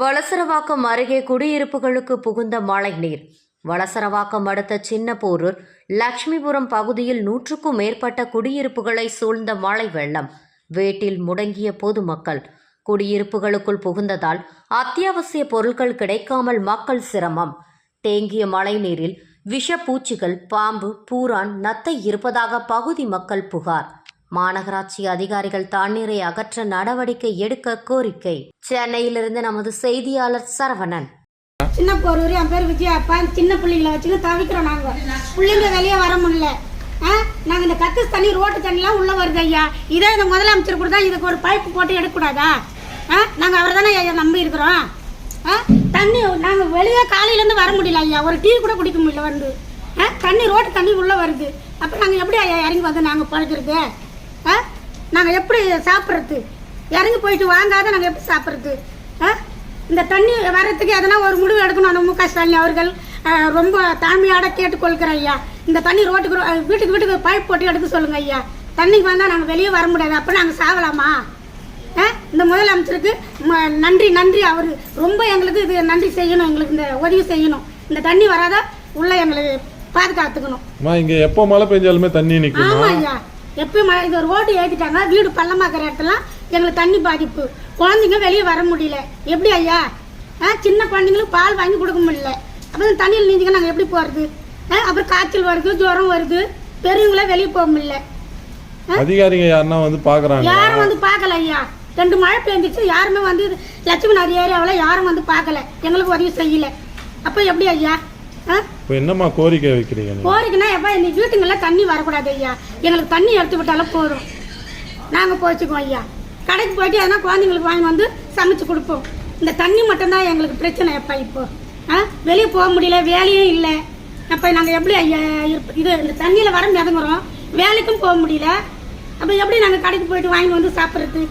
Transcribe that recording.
வளசரவாக்கம் அருகே குடியிருப்புகளுக்கு புகுந்த மழைநீர் வளசரவாக்கம் அடுத்த சின்னப்போரூர் லட்சுமிபுரம் பகுதியில் நூற்றுக்கும் மேற்பட்ட குடியிருப்புகளை சூழ்ந்த மழை வெள்ளம். வேட்டில் முடங்கிய பொதுமக்கள். குடியிருப்புகளுக்குள் புகுந்ததால் அத்தியாவசிய பொருட்கள் கிடைக்காமல் மக்கள் சிரமம். தேங்கிய மழைநீரில் விஷப்பூச்சிகள் பாம்பு பூரான் நத்தை இருப்பதாக பகுதி மக்கள் புகார். மாநகராட்சி அதிகாரிகள் தண்ணீரை அகற்ற நடவடிக்கை எடுக்க கோரிக்கை. சென்னையிலிருந்து நமது செய்தியாளர் சரவணன். சின்ன போரூர் என் பேர் விஜயா. அப்பா சின்ன பிள்ளைங்களை வச்சுன்னு தவிக்கிறோம் நாங்க. பிள்ளைங்க வெளியே வர முடியல. ஆ? நாங்க இந்த கக்கஸ் தண்ணி ரோட்டு தண்ணிலாம் உள்ள வருது ஐயா. இதே இந்த முதலமைச்சர் கூட தான் இதுக்கு ஒரு பைப்பு போட்டு எடுக்கக்கூடாதா? ஆ? நாங்க அவர் தானே ஐயா நம்பி இருக்கிறோம் ஆ? தண்ணி நாங்க வெளியே காலையிலேருந்து வர முடியல ஐயா. ஒரு டீ கூட குடிக்க முடியல வந்து. ஆ? தண்ணி ரோட்டு தண்ணி உள்ள வருது. அப்போ நாங்க எப்படி ஐயா இறங்கி வந்து நாங்க பழகிறது ஆ? நாங்க எப்படி சாப்பிட்றது? இறங்கி போயிட்டு வாங்காத நாங்க எப்படி சாப்பிட்றது? ஆ? இந்த தண்ணி வர்றதுக்கு எதனா ஒரு முடிவு எடுக்கணும் அந்த மு க ஸ்டாலின் அவர்கள். ரொம்ப தாழ்மையோட கேட்டுக்கொள்கிறேன் ஐயா. இந்த தண்ணி ரோட்டுக்கு வீட்டுக்கு வீட்டுக்கு பைப் போட்டு எடுக்க சொல்லுங்க ஐயா. தண்ணிக்கு வந்தால் நாங்கள் வெளியே வர முடியாது. அப்போ நாங்கள் சாகலாமா? அஹ், இந்த முதலமைச்சருக்கு ம- நன்றி நன்றி. அவர் ரொம்ப எங்களுக்கு இது நன்றி செய்யணும் எங்களுக்கு இந்த உதவி செய்யணும். இந்த தண்ணி வராத உள்ள எங்களுக்கு பாதுகாத்துக்கணும். இங்க எப்போ மழை பெஞ்சாலுமே தண்ணி நிக்குமா? ஆமா ஐயா எப்பயும் மழை இது ரோடு ஏற்றிட்டாங்க வீடு பள்ளமாக்குற இடத்துல எங்களுக்கு தண்ணி பாதிப்பு. குழந்தைங்க வெளியே வர முடியல. எப்படி ஐயா? ஆ சின்ன குழந்தைங்களுக்கு பால் வாங்கி கொடுக்க முடியல. அப்புறம் தண்ணியில் நீந்திங்க நாங்கள் எப்படி போகிறது அப்புறம் காய்ச்சல் வருது ஜுரம் வருது. பெரியவங்களே வெளியே போக முடியல. அதிகாரிங்க யாருன்னா வந்து பாக்குறாங்க யாரும் வந்து பார்க்கல ஐயா. ரெண்டு மழை பெஞ்சிச்சு யாருமே வந்து லட்சுமி நதி ஏரியாவில் யாரும் வந்து பார்க்கல எங்களுக்கு உதவி செய்யல. அப்போ எப்படி ஐயா? ஆ இப்போ என்னம்மா கோரிக்கை வைக்கிறீங்க போறீங்கன்னா எப்பா இந்த வீட்டுங்கெல்லாம் தண்ணி வரக்கூடாது ஐயா. எங்களுக்கு தண்ணி எடுத்து விட்டாலும் போதும். நாங்கள் போச்சுக்குவோம் ஐயா. கடைக்கு போயிட்டு எதனா குழந்தைங்களுக்கு வாங்கி வந்து சமைச்சு கொடுப்போம். இந்த தண்ணி மட்டும்தான் எங்களுக்கு பிரச்சனை எப்பா இப்போ. ஆ? வெளியே போக முடியல வேலையும் இல்லை. அப்போ நாங்கள் எப்படி ஐயா இது இந்த தண்ணியில் வர மிதங்குறோம். வேலைக்கும் போக முடியல. அப்போ எப்படி நாங்கள் கடைக்கு போயிட்டு வாங்கி வந்து சாப்பிட்றது?